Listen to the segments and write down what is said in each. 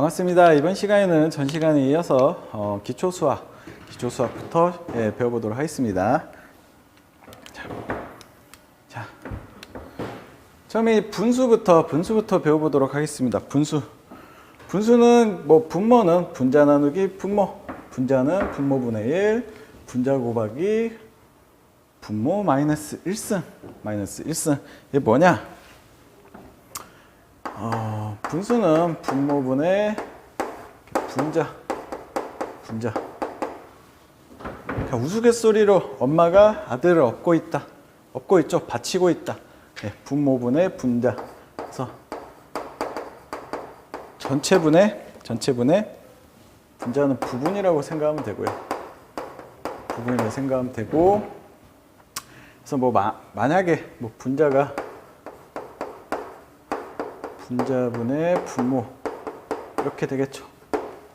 반갑습니다. 이번 시간에는 전 시간에 이어서 어, 기초 수학, 기초 수학부터 예, 배워보도록 하겠습니다. 자, 자, 처음에 분수부터 분수부터 배워보도록 하겠습니다. 분수, 분수는 뭐 분모는 분자 나누기 분모, 분자는 분모분의 1, 분자 곱하기 분모 마이너스 1승, 마이너스 1승. 이게 뭐냐? 어, 분수는 분모분의 분자, 분자. 그러니까 우스갯소리로 엄마가 아들을 업고 있다, 업고 있죠, 바치고 있다. 네, 분모분의 분자. 그래서 전체분의 전체분의 분자는 부분이라고 생각하면 되고요. 부분이라고 생각하면 되고. 그래서 뭐 마, 만약에 뭐 분자가 분자분의 분모 이렇게 되겠죠.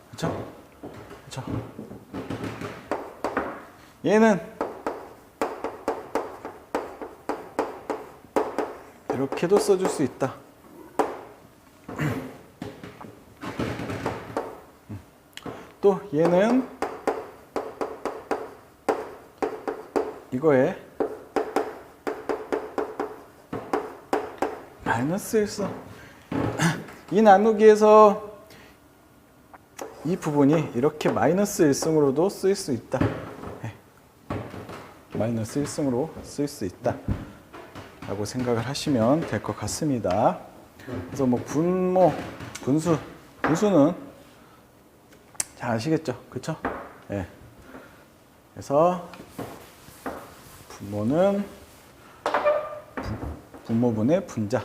그렇죠? 그렇죠? 얘는 이렇게도 써줄 수 있다. 또 얘는 이거에 마이너스 1선 이 나누기에서 이 부분이 이렇게 마이너스 1승으로도 쓰일 수 있다. 네. 마이너스 1승으로 쓰일 수 있다. 라고 생각을 하시면 될 것 같습니다. 그래서 뭐 분모, 분수, 분수는 잘 아시겠죠? 그쵸? 예. 그래서 분모는 분- 분모분의 분자.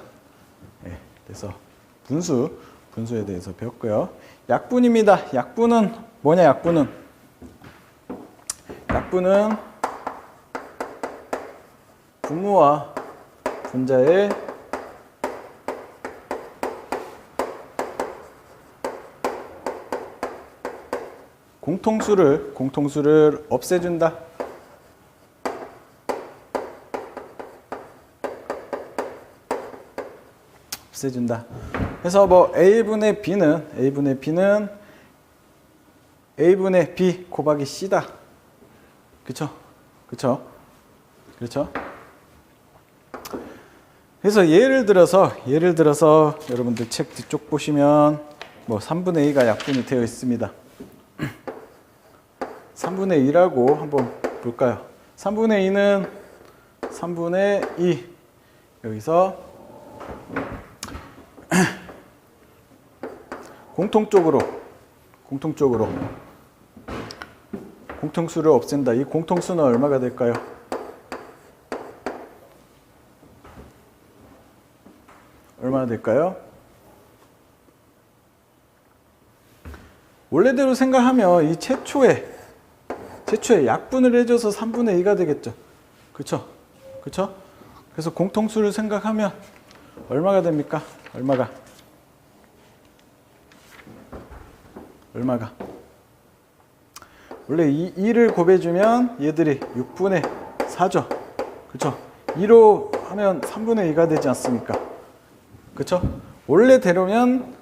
예. 그래서 분수, 분수에 대해서 배웠고요. 약분입니다. 약분은 뭐냐? 약분은 약분은 분모와 분자의 공통수를 공통수를 없애준다. 없애준다. 그래서 뭐 a분의 b는 a분의 b는 a분의 b 곱하기 c다. 그쵸? 그쵸? 그렇죠? 그래서 예를 들어서 예를 들어서 여러분들 책 뒤쪽 보시면 뭐 3분의 2가 약분이 되어 있습니다. 3분의 2라고 한번 볼까요? 3분의 2는 3분의 2 여기서 공통적으로 공통적으로 공통수를 없앤다. 이 공통수는 얼마가 될까요? 얼마나 될까요? 원래대로 생각하면 이 최초에 최초에 약분을 해줘서 3분의 2가 되겠죠. 그쵸? 그쵸? 그래서 공통수를 생각하면 얼마가 됩니까? 얼마가? 얼마가? 원래 이 2를 곱해주면 얘들이 6분의 4죠. 그쵸? 2로 하면 3분의 2가 되지 않습니까? 그쵸? 원래대로면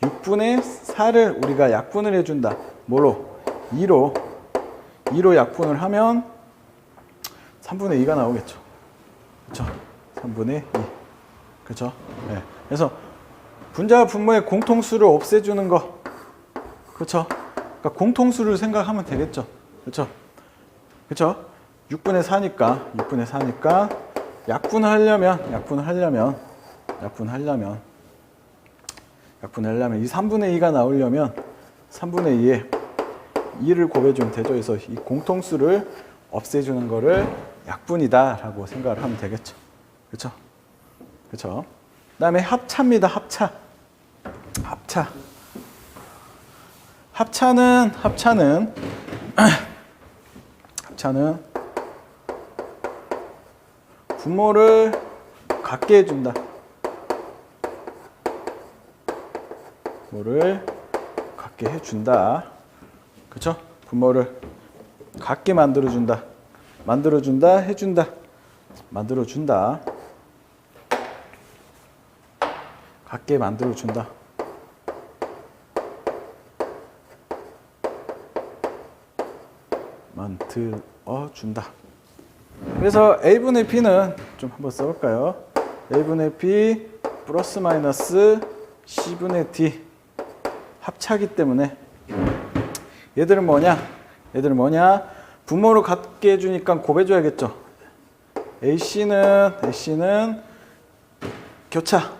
6분의 4를 우리가 약분을 해준다. 뭐로? 2로 2로 약분을 하면 3분의 2가 나오겠죠. 그쵸? 3분의 2. 그쵸? 네. 그래서 분자와 분모의 공통수를 없애주는 거. 그쵸? 그러니까 공통수를 생각하면 되겠죠. 그쵸? 그쵸? 6분의 4니까, 6분의 4니까 약분을 하려면, 약분을 하려면, 약분을 하려면, 약분을 하려면 이 3분의 2가 나오려면 3분의 2에 2를 곱해주면 되죠. 그래서 이 공통수를 없애주는 거를 약분이다라고 생각을 하면 되겠죠. 그렇죠? 그렇죠? 그다음에 합차입니다. 합차. 합차. 합차는 합차는 합차는 분모를 같게 해준다. 분모를 같게 해준다. 그쵸? 분모를 같게 만들어준다. 만들어준다, 해준다. 만들어준다. 같게 만들어준다. 만들어 준다. 그래서 a분의 p는 좀 한번 써볼까요? a분의 p 플러스 마이너스 c분의 d 합차기 때문에 얘들은 뭐냐? 얘들은 뭐냐? 분모를 같게 해주니까 곱해줘야겠죠. AC는 AC는 교차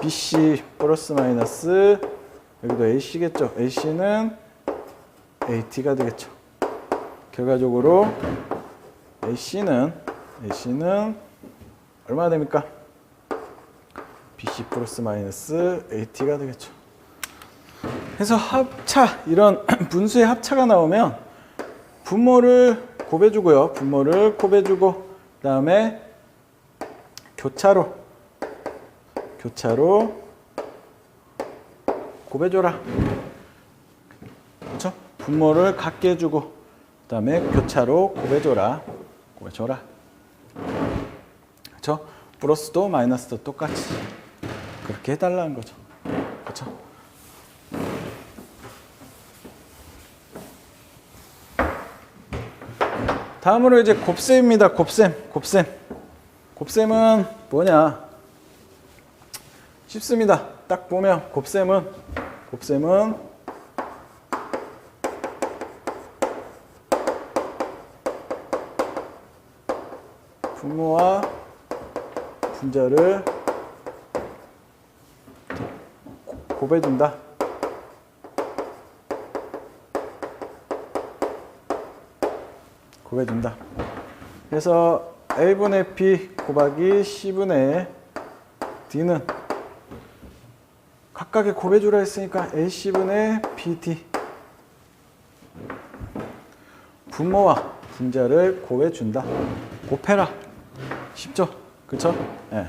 BC 플러스 마이너스 여기도 AC겠죠. AC는 AT가 되겠죠. 결과적으로 AC는 AC는 얼마나 됩니까? BC 플러스 마이너스 AT가 되겠죠. 그래서 합차 이런 분수의 합차가 나오면 분모를 곱해주고요. 분모를 곱해주고 그다음에 교차로 교차로 곱해줘라. 그렇죠? 분모를 같게 해주고 그 다음에 교차로 곱해줘라. 곱해줘라. 그렇죠? 플러스도 마이너스도 똑같이 그렇게 해달라는 거죠. 그렇죠? 다음으로 이제 곱셈입니다. 곱셈, 곱셈. 곱셈은 뭐냐? 쉽습니다. 딱 보면 곱셈은 곱셈은 분모와 분자를 고- 곱해준다. 곱해준다. 그래서 A분의 B 곱하기 C분의 D는 각각의 곱해주라 했으니까 AC분의 BD 분모와 분자를 곱해준다. 곱해라. 쉽죠? 그쵸? 예.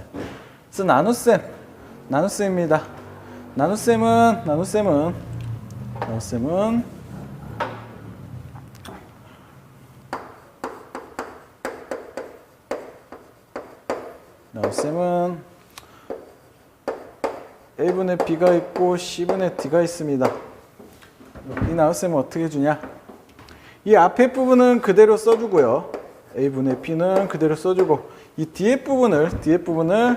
그래서 나눗셈. 나눗셈입니다. 나눗셈은, 나눗셈은, 나눗셈은 나눗셈은 A분의 B가 있고 C분의 D가 있습니다. 이 나눗셈은 어떻게 주냐? 이 앞에 부분은 그대로 써주고요. A분의 B는 그대로 써주고 이 뒤에 부분을 뒤에 부분을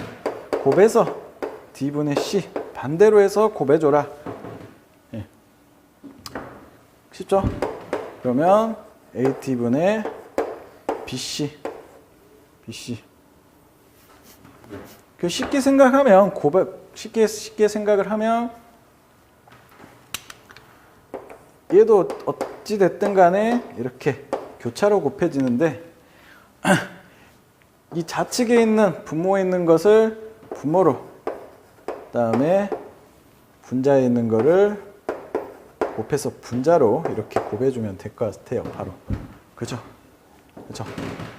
곱해서 D분의 C 반대로 해서 곱해줘라. 예. 쉽죠? 그러면 AT분의 BC BC 그 쉽게 생각하면 고백 쉽게 쉽게 생각을 하면 얘도 어찌 됐든 간에 이렇게 교차로 곱해지는데 이 좌측에 있는 분모에 있는 것을 분모로 그다음에 분자에 있는 거를 곱해서 분자로 이렇게 곱해주면 될 것 같아요. 바로 그죠? 그죠?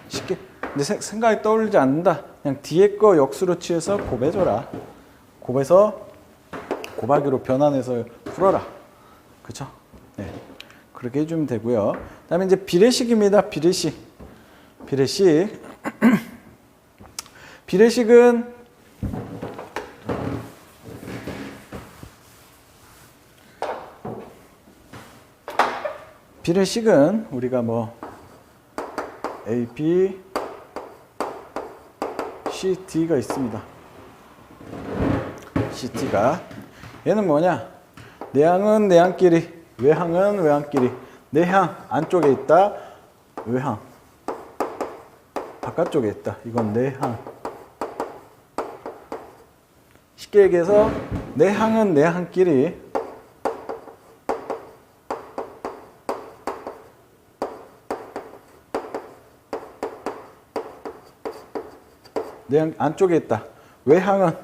쉽게 근데 생- 생각이 떠올리지 않는다. 그냥 뒤에 거 역수로 취해서 곱해줘라. 곱해서 곱하기로 변환해서 풀어라. 그죠? 네. 그렇게 해주면 되고요. 그다음에 이제 비례식입니다. 비례식. 비례식. 비례식은 비례식은 우리가 뭐 A, B, C, D가 있습니다. C, D가 얘는 뭐냐? 내항은 내항끼리, 외항은 외항끼리. 내항 안쪽에 있다, 외항 바깥쪽에 있다. 이건 내항. 쉽게 얘기해서 내 항은 내 항끼리 내항 안쪽에 있다. 외항은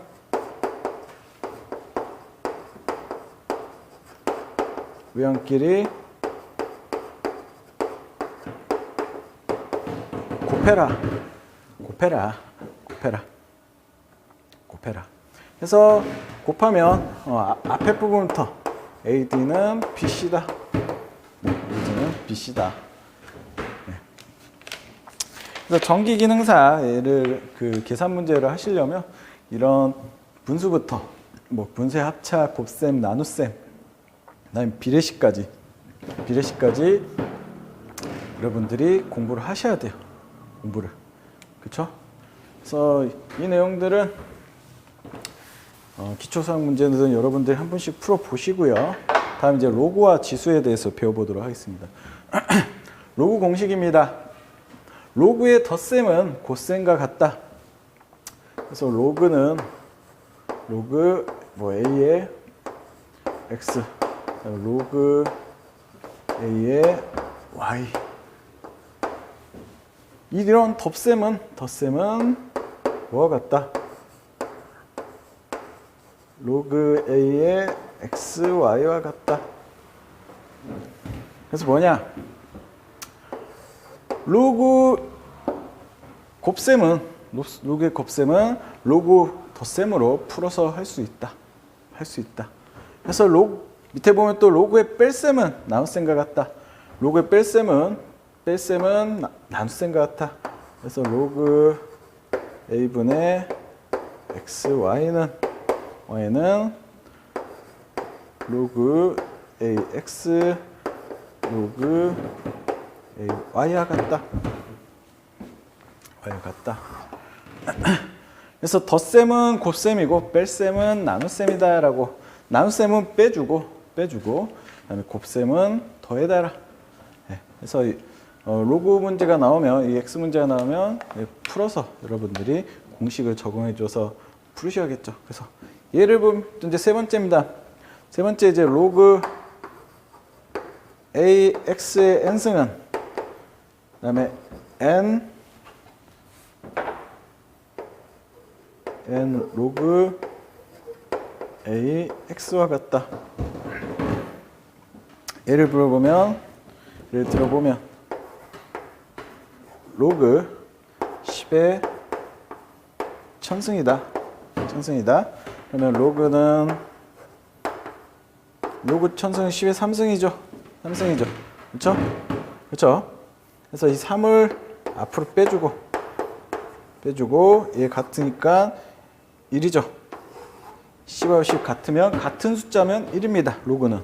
외항끼리 곱해라. 곱해라. 곱해라. 곱해라. 그래서 곱하면 어, 아- 앞에 부분부터 AD는 BC다. AD는 BC다. 그래서 전기 기능사 얘를 그 계산 문제를 하시려면 이런 분수부터 뭐 분수의 합차, 곱셈, 나눗셈, 그다음에 비례식까지 비례식까지 여러분들이 공부를 하셔야 돼요. 공부를. 그렇죠? 그래서 이 내용들은 어, 기초수학 문제는 여러분들이 한 분씩 풀어 보시고요. 다음 이제 로그와 지수에 대해서 배워보도록 하겠습니다. 로그 공식입니다. 로그의 덧셈은 곱셈과 같다. 그래서 로그는 로그 뭐 a의 x 로그 a의 y 이런 덧셈은 덧셈은 뭐와 같다? 로그 a의 x, y와 같다. 그래서 뭐냐? 로그 곱셈은 로- 로그의 곱셈은 로그 덧셈으로 풀어서 할 수 있다. 할 수 있다. 그래서 로 밑에 보면 또 로그의 뺄셈은 나눗셈과 같다. 로그의 뺄셈은 뺄셈은 나- 나눗셈과 같아. 그래서 로그 a분의 x, y는 로그 ax 로그 ay와 같다. y와 같다. 그래서 덧셈은 곱셈이고 뺄셈은 나눗셈이다 라고 나눗셈은 빼주고 빼주고 그다음에 곱셈은 더해달라. 네, 그래서 이, 어, 로그 문제가 나오면 이 x 문제가 나오면 예, 풀어서 여러분들이 공식을 적용해줘서 풀으셔야겠죠. 그래서 예를 보면 이제 세 번째입니다. 세 번째 이제 로그 ax의 n승은 그다음에 n n 로그 a x와 같다. 예를 들어보면 예를 들어보면 로그 10의 천승이다. 천승이다. 그러면 로그는 로그 천승은 10의 3승이죠. 3승이죠. 그렇죠? 그렇죠? 그래서 이 3을 앞으로 빼주고 빼주고 얘 같으니까 1이죠. 10하고 10 같으면 같은 숫자면 1입니다. 로그는.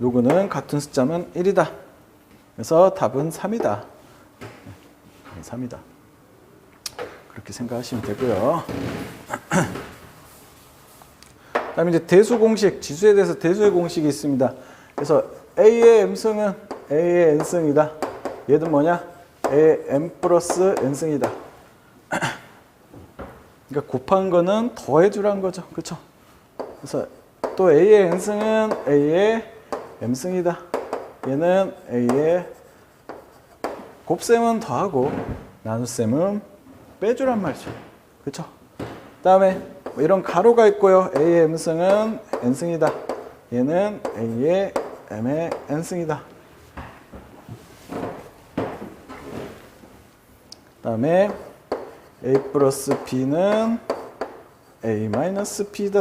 로그는 같은 숫자면 1이다. 그래서 답은 3이다. 3이다. 그렇게 생각하시면 되고요. 그다음에 이제 대수 공식, 지수에 대해서 대수의 공식이 있습니다. 그래서 a의 m승은 a의 n승이다. 얘도 뭐냐? a의 m 플러스 n승이다. 그러니까 곱한 거는 더해주란 거죠. 그렇죠? 그래서 또 a의 n승은 a의 m승이다. 얘는 a의 곱셈은 더하고 나눗셈은 빼주란 말이죠. 그렇죠? 다음에 뭐 이런 가로가 있고요. a의 m승은 n승이다. 얘는 a의 m의 n승이다. 다음에 a 플러스 b는 a 마이너스 b다.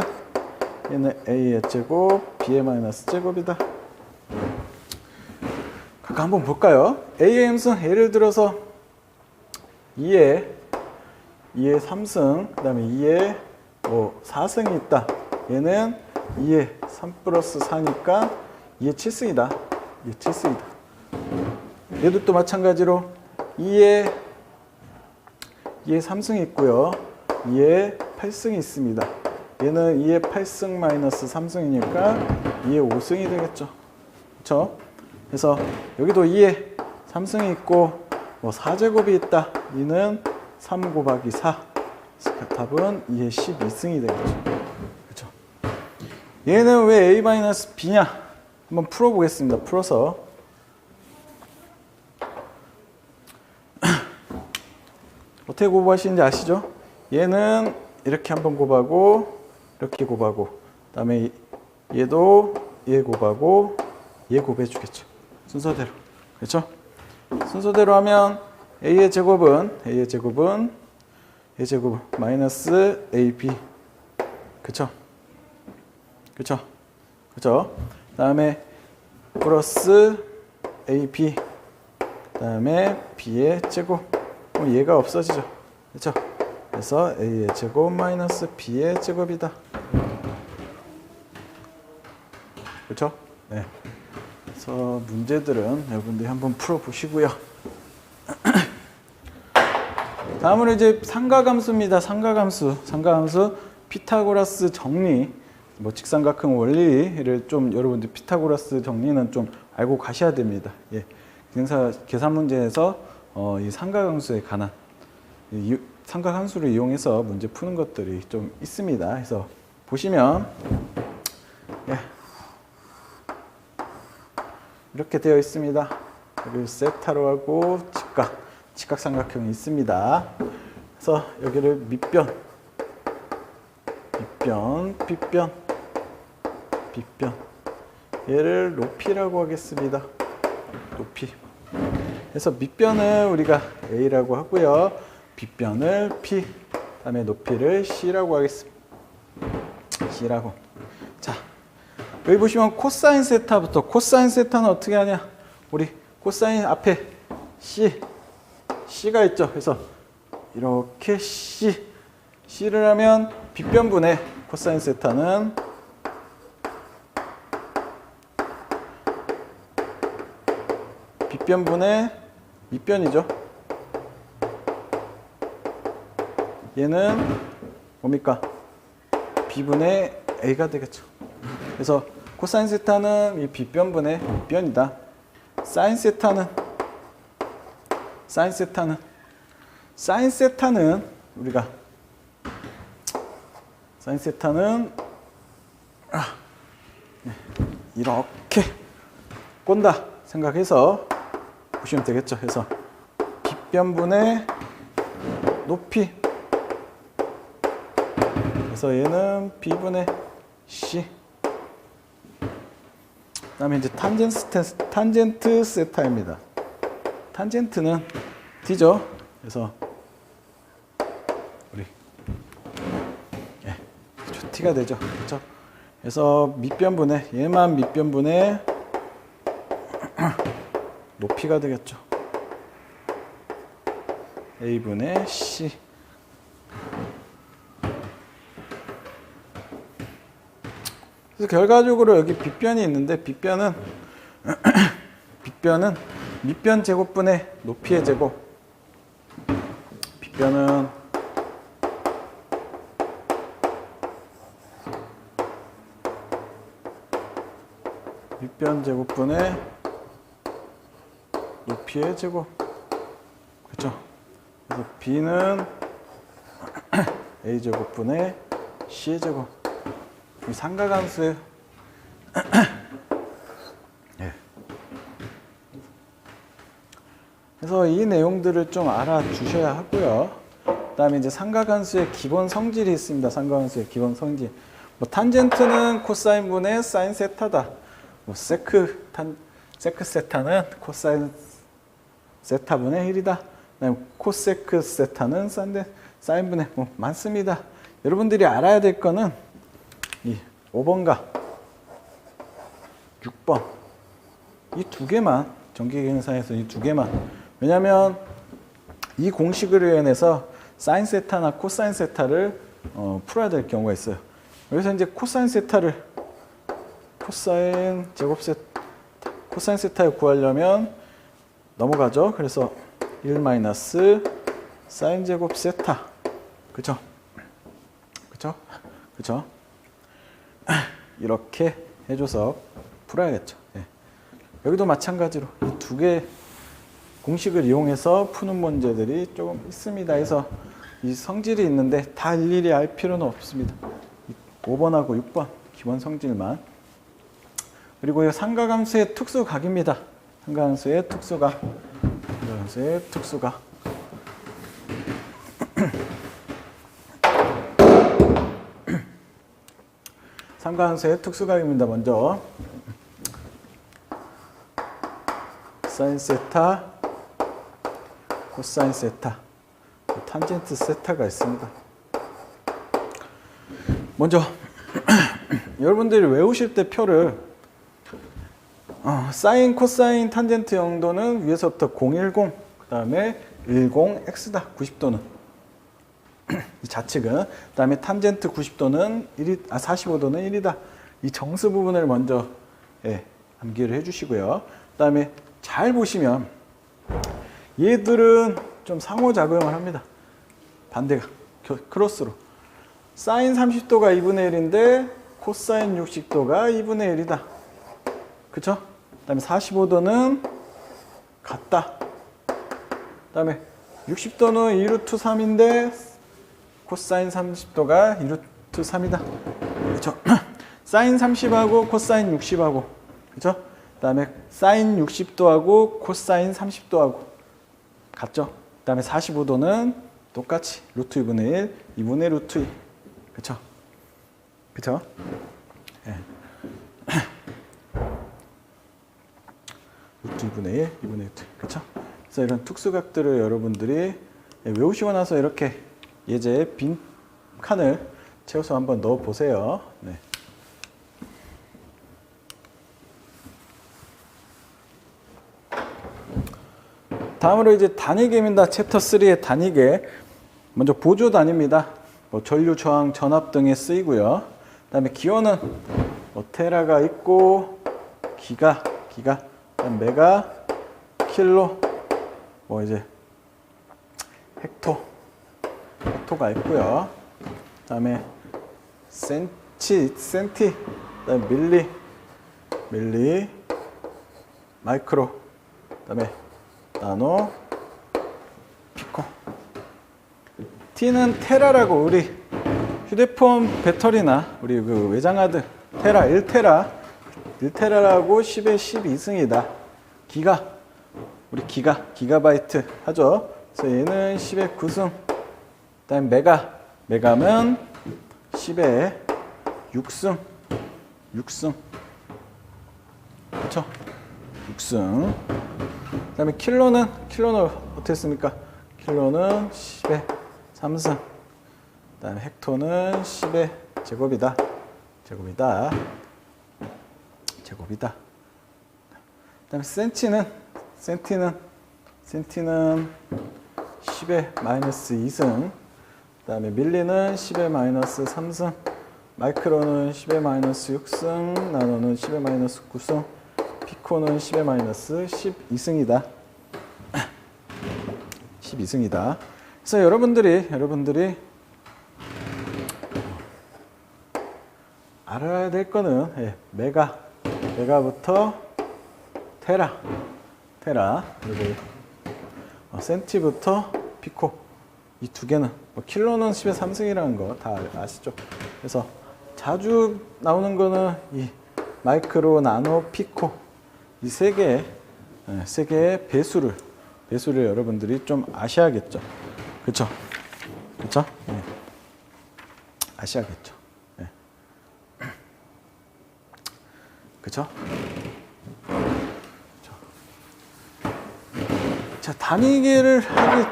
얘는 a의 제곱, b의 마이너스 제곱이다. 각각 한번 볼까요? a의 m승 예를 들어서 2에 2에 3승, 그 다음에 2에 뭐 4승이 있다. 얘는 2에 3 플러스 4니까 2에 7승이다. 2에 7승이다. 얘도 또 마찬가지로 2에 2에 3승이 있고요. 2에 8승이 있습니다. 얘는 2에 8승 마이너스 3승이니까 2에 5승이 되겠죠. 그렇죠? 그래서 여기도 2에 3승이 있고 뭐 4제곱이 있다. 이는 3 곱하기 4. 그래서 답은 2에 12승이 되겠죠. 그렇죠? 얘는 왜 a-b냐? 한번 풀어보겠습니다. 풀어서 어떻게 곱하시는지 아시죠? 얘는 이렇게 한번 곱하고 이렇게 곱하고 그 다음에 이- 얘도 얘 곱하고 얘 곱해 주겠죠. 순서대로. 그렇죠? 순서대로 하면 a의 제곱은 a의 제곱은 a 제곱 마이너스 ab 그쵸? 그쵸? 그쵸? 다음에 플러스 ab 다음에 b의 제곱 그럼 얘가 없어지죠. 그쵸? 그래서 a의 제곱 마이너스 b의 제곱이다. 그렇죠? 네. 그래서 문제들은 여러분들이 한번 풀어보시고요. 다음으로 이제 상가감수입니다. 상가감수. 상가감수 피타고라스 정리. 뭐 직삼각형 원리를 좀 여러분들 피타고라스 정리는 좀 알고 가셔야 됩니다. 예. 기능사 계산 문제에서 어, 이 상가함수에 관한 이 상가함수를 이용해서 문제 푸는 것들이 좀 있습니다. 그래서 보시면 예. 이렇게 되어 있습니다. 여기 세타로 하고 직각, 직각삼각형이 있습니다. 그래서 여기를 밑변, 밑변, 빗변, 빗변. 얘를 높이라고 하겠습니다. 높이. 그래서 밑변을 우리가 A라고 하고요. 빗변을 P, 다음에 높이를 C라고 하겠습니다. C라고. 자, 여기 보시면 코사인 세타부터 코사인 세타는 어떻게 하냐? 우리 코사인 앞에 C, C가 있죠. 그래서 이렇게 C, C를 하면 빗변분의 코사인 세타는 빗변분의 밑변이죠. 얘는 뭡니까? B분의 A가 되겠죠. 그래서 코사인 세타는 이 빗변분의 밑변이다. 사인 세타는 사인 세타는 사인 세타는 우리가 사인 세타는 아, 네, 이렇게 꼰다 생각해서 보시면 되겠죠. 그래서 빗변분의 높이 그래서 얘는 B분의 C 그 다음에 이제 탄젠트, 테- 탄젠트 세타입니다. 탄젠트는 D죠. 그래서 우리 예, 그렇죠. T가 되죠. 그렇죠. 그래서 밑변분의 얘만 밑변분의 높이가 되겠죠. A분의 C 그래서 결과적으로 여기 빗변이 있는데 빗변은 빗변은 밑변 제곱분의 높이의 제곱. 빗변은 밑변 제곱분의 높이의 제곱. 그렇죠? 그래서 b는 a 제곱분의 c 제곱. 이 삼각함수의 그래서 이 내용들을 좀 알아주셔야 하고요. 그다음에 이제 삼각함수의 기본 성질이 있습니다. 삼각함수의 기본 성질. 뭐 탄젠트는 코사인 분의 사인 세타다. 뭐 세크 탄 세크 세타는 코사인 세타 분의 1이다. 그다음에 코세크 세타는 사인 사인 분의 뭐 많습니다. 여러분들이 알아야 될 거는 이 5번과 6번 이 두 개만 전기계산에서 이 두 개만 왜냐하면 이 공식을 이용해서 사인 세타나 코사인 세타를 어, 풀어야 될 경우가 있어요. 여기서 이제 코사인 세타를 코사인 제곱 세 코사인 세타를 구하려면 넘어가죠. 그래서 1 마이너스 사인 제곱 세타 그죠? 그죠? 그죠? 이렇게 해줘서 풀어야겠죠. 예. 여기도 마찬가지로 이 두 개 공식을 이용해서 푸는 문제들이 조금 있습니다. 그래서 이 성질이 있는데 다 일일이 알 필요는 없습니다. 5번하고 6번 기본 성질만 그리고 이 삼각함수의 특수각입니다. 삼각함수의 특수각 삼각함수의 특수각 삼각함수의 특수각입니다. 먼저 사인 세타, 코사인 세타, 탄젠트 세타가 있습니다. 먼저 여러분들이 외우실 때 표를 어, 사인, 코사인, 탄젠트 영도는 위에서부터 010, 그 다음에 10x다, 90도는 이 좌측은 그 다음에 탄젠트 90도는 1이 아 45도는 1이다. 이 정수 부분을 먼저 예, 암기를 해주시고요. 그 다음에 잘 보시면 얘들은 좀 상호작용을 합니다. 반대가 겨- 크로스로 사인 30도가 2분의 1인데 코사인 60도가 2분의 1이다. 그쵸? 그 다음에 45도는 같다. 그 다음에 60도는 2루트 3인데 코사인 30도가 2루트 3이다. 그쵸? 사인 30하고 코사인 60하고 그쵸? 그 다음에 사인 60도하고 코사인 30도하고 같죠? 그 다음에 45도는 똑같이 루트 2분의 1, 2분의 루트 2 그쵸? 그쵸? 예. 루트 2분의 1, 2분의 루트 그쵸? 그래서 이런 특수각들을 여러분들이 예, 외우시고 나서 이렇게 예제에 빈 칸을 채워서 한번 넣어 보세요. 네. 다음으로 이제 단위계입니다. 챕터 3의 단위계. 먼저 보조 단위입니다. 뭐 전류, 저항, 전압 등에 쓰이고요. 그다음에 기호는 뭐 테라가 있고 기가, 기가, 메가, 킬로, 뭐 이제 헥토, 헥토가 있고요. 그다음에 센치, 센티, 그다음에 밀리, 밀리, 마이크로, 그다음에 나노, 피코. T는 테라라고 우리 휴대폰 배터리나 우리 그 외장하드 테라 1테라 1테라라고 10의 12승이다. 기가 우리 기가 기가바이트 하죠. 그래서 얘는 10의 9승. 그다음 메가 메가면 10의 6승 6승 그렇죠? 6승. 그 다음에 킬로는 킬로는 어떻게 씁니까? 킬로는 10의 3승. 그 다음에 헥토는 10의 제곱이다. 제곱이다. 제곱이다. 그 다음에 센치는 센티는 센티는 10의 마이너스 2승. 그 다음에 밀리는 10의 마이너스 3승. 마이크로는 10의 마이너스 6승. 나노는 10의 마이너스 9승. 피코는 10의 마이너스 12승이다. 12승이다. 그래서 여러분들이 여러분들이 알아야 될 거는 예, 메가 메가부터 테라 테라 그리고 어, 센티부터 피코 이 두 개는 뭐 킬로는 10의 3승이라는 거 다 아시죠? 그래서 자주 나오는 거는 이 마이크로 나노 피코 이 세 개의 예, 세 개의 배수를 배수를 여러분들이 좀 아셔야겠죠. 그렇죠? 그렇죠? 예. 아셔야겠죠. 예. 그렇죠? 자, 단위계를 하기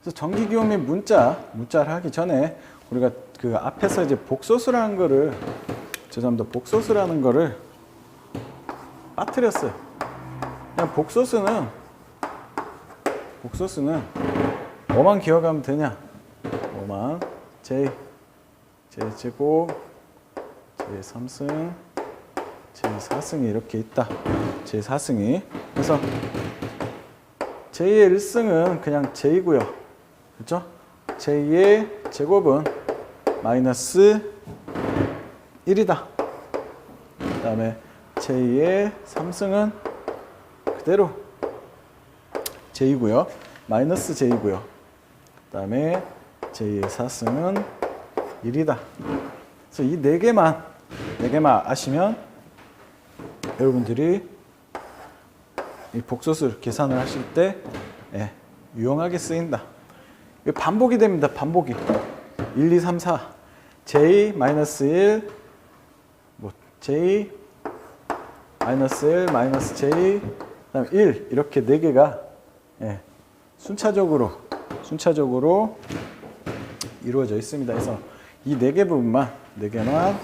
그래서 전기 기호 및 문자, 문자를 하기 전에 우리가 그 앞에서 이제 복소수라는 거를 죄송합니다. 복소수라는 거를 빠뜨렸어요. 그냥 복소수는 복소수는 뭐만 기억하면 되냐? 뭐만 j j 제곱 j 3승 j 4승이 이렇게 있다. j 4승이 그래서 j의 1승은 그냥 j고요. 그렇죠? j의 제곱은 마이너스 1이다. 그 다음에 j2의 3승은 그대로 j고요. 마이너스 j고요. 그 다음에 j2의 4승은 1이다. 그래서 이 네 개만 네 개만 아시면 여러분들이 이 복소수 계산을 하실 때 예, 유용하게 쓰인다. 반복이 됩니다. 반복이. 1, 2, 3, 4. j 마이너스 1, 뭐 j 마이너스 1, 마이너스 j, 그다음에 1 이렇게 네 개가 예, 순차적으로 순차적으로 이루어져 있습니다. 그래서 이 네 개 부분만 네 개만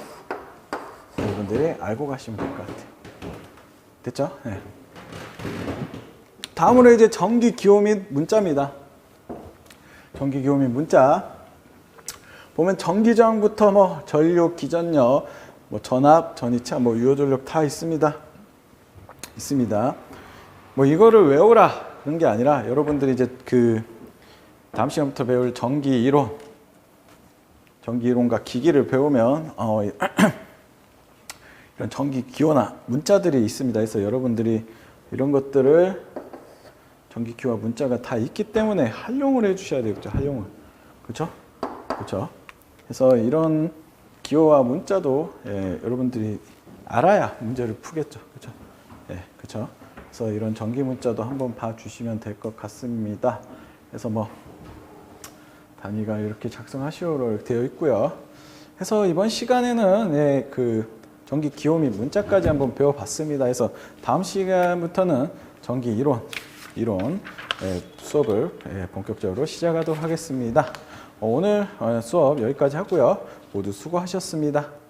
여러분들이 알고 가시면 될 것 같아요. 됐죠? 예. 다음으로 이제 전기 기호 및 문자입니다. 전기 기호 및 문자. 보면 전기 저항부터 뭐 전류, 기전력, 뭐 전압, 전이차, 뭐 유효전력 다 있습니다. 있습니다. 뭐 이거를 외우라 그런 게 아니라 여러분들이 이제 그 다음 시간부터 배울 전기 이론, 전기 이론과 기기를 배우면 어, 이런 전기 기호나 문자들이 있습니다. 그래서 여러분들이 이런 것들을 전기 기호와 문자가 다 있기 때문에 활용을 해주셔야 되겠죠. 활용을 그렇죠? 그렇죠? 그래서 이런 기호와 문자도 예, 여러분들이 알아야 문제를 푸겠죠. 그렇죠? 예, 그렇죠? 그래서 이런 전기 문자도 한번 봐주시면 될 것 같습니다. 그래서 뭐 단위가 이렇게 작성하시오로 되어 있고요. 그래서 이번 시간에는 예, 그 전기 기호 및 문자까지 한번 배워봤습니다. 그래서 다음 시간부터는 전기 이론, 이론 예, 수업을 예, 본격적으로 시작하도록 하겠습니다. 어, 오늘 어, 수업 여기까지 하고요. 모두 수고하셨습니다.